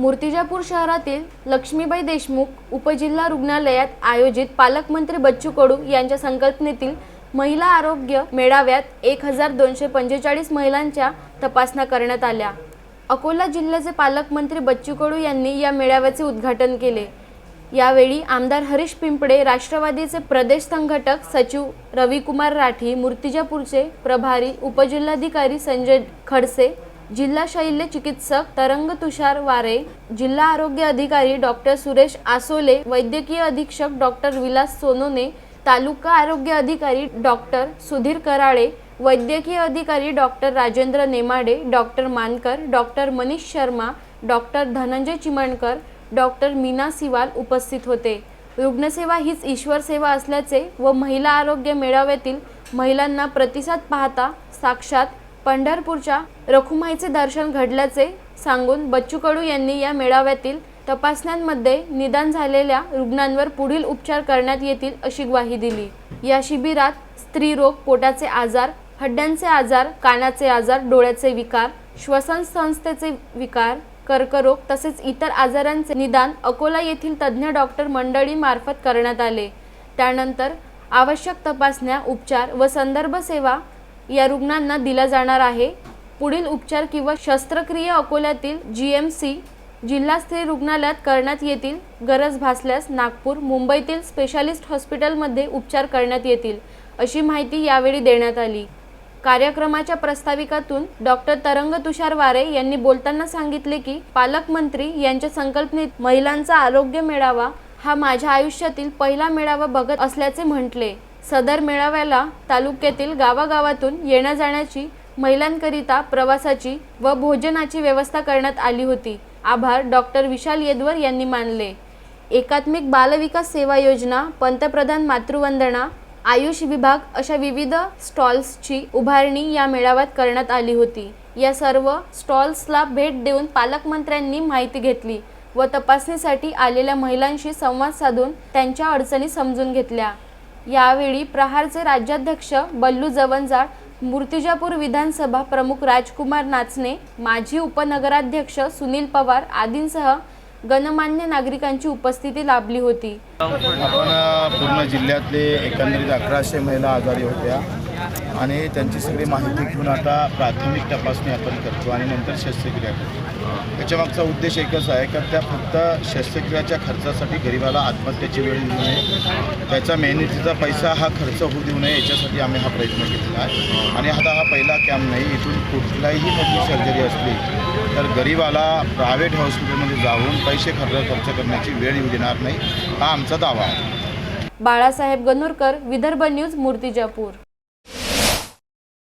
मूर्तिजापूर शहरातील लक्ष्मीबाई देशमुख उपजिल्हा रुग्णालयात आयोजित पालकमंत्री बच्चू कडू यांच्या संकल्पनेतील महिला आरोग्य मेळाव्यात एक हजार दोनशे पंचेचाळीस महिलांच्या तपासण्या करण्यात आल्या. अकोला जिल्ह्याचे पालकमंत्री बच्चू कडू यांनी या मेळाव्याचे उद्घाटन केले. यावेळी आमदार हरीश पिंपडे राष्ट्रवादीचे प्रदेश संघटक सचिव रविकुमार राठी मूर्तिजापूरचे प्रभारी उपजिल्हाधिकारी संजय खडसे जिल्हा शैल्य चिकित्सक तरंग तुषार वारे जिल्हा आरोग्य अधिकारी डॉक्टर सुरेश आसोले वैद्यकीय अधीक्षक डॉक्टर विलास सोनोने तालुका आरोग्य अधिकारी डॉक्टर सुधीर कराळे वैद्यकीय अधिकारी doctor Rajendra Nemade doctor Mankar doctor Manish Sharma doctor Dhananjay Chimankar doctor Meena Siwal उपस्थित होते. रुग्णसेवा हीच ईश्वर सेवा असल्याचे व महिला आरोग्य मेळाव्यातील महिलांना प्रतिसाद पाहता साक्षात पंढरपूरच्या रखुमाईचे दर्शन घडल्याचे सांगून बच्चू कडू यांनी या मेळाव्यातील तपासण्यांमध्ये निदान झालेल्या रुग्णांवर पुढील उपचार करण्यात येतील अशी ग्वाही दिली. या शिबिरात स्त्रीरोग पोटाचे आजार हड्ड्यांचे आजार कानाचे आजार डोळ्याचे विकार श्वसन संस्थेचे विकार कर्करोग तसेच इतर आजारांचे निदान अकोला येथील तज्ज्ञ डॉक्टर मंडळी मार्फत करण्यात आले. त्यानंतर आवश्यक तपासण्या उपचार व संदर्भ सेवा या रुग्णांना दिला जाणार आहे. पुढील उपचार किंवा शस्त्रक्रिया अकोल्यातील जी एम सी जिल्हा स्त्री रुग्णालयात करण्यात येतील. गरज भासल्यास नागपूर मुंबईतील स्पेशालिस्ट हॉस्पिटलमध्ये उपचार करण्यात येतील अशी माहिती यावेळी देण्यात आली. कार्यक्रमाच्या प्रस्ताविकातून डॉक्टर तरंग तुषार वारे यांनी बोलताना सांगितले की पालकमंत्री यांच्या संकल्पनेत महिलांचा आरोग्य मेळावा हा माझ्या आयुष्यातील पहिला मेळावा बघत असल्याचे म्हटले. सदर मेळाव्याला तालुक्यातील गावागावातून येण्या जाण्याची महिलांकरिता प्रवासाची व भोजनाची व्यवस्था करण्यात आली होती. आभार डॉक्टर विशाल येदवर यांनी मानले. एकात्मिक बालविकास सेवा योजना पंतप्रधान मातृवंदना आयुष विभाग अशा विविध स्टॉल्सची उभारणी या मेळाव्यात करण्यात आली होती. या सर्व स्टॉल्सला भेट देऊन पालकमंत्र्यांनी माहिती घेतली व तपासणीसाठी आलेल्या महिलांशी संवाद साधून त्यांच्या अडचणी समजून घेतल्या. यावेळी प्रहारचे राज्याध्यक्ष बल्लू जवंजाळ मूर्तिजापूर विधानसभा प्रमुख राजकुमार नाचने माजी उपनगराध्यक्ष सुनील पवार आदींसह गणमान्य नागरिकांची उपस्थिती लाभली होती. आपण पूर्ण जिल्ह्यातले एकंदरीत अकराशे महिला आजारी होत्या. आणि त्यांची सगळी माहिती घेऊन आता प्राथमिक तपासणी आपण करतो आणि नंतर शस्त्रक्रिया करतो. याच्यामागचा उद्देश एकच आहे का त्या फक्त शस्त्रक्रियाच्या खर्चासाठी गरिबाला आत्महत्येची वेळ येऊ नये. त्याचा मेहनतीचा पैसा हा खर्च होऊ देऊ नये याच्यासाठी आम्ही हा प्रयत्न केलेला आहे. आणि आता हा पहिला कॅम्प नाही इथून कुठलाही मोठी सर्जरी असली तर गरिबाला प्रायव्हेट हॉस्पिटलमध्ये जाऊन पैसे खर्च खर्च करण्याची वेळ येऊ देणार नाही हा आमचा दावा आहे. बाळासाहेब गणुरकर विदर्भ न्यूज मूर्तिजापूर.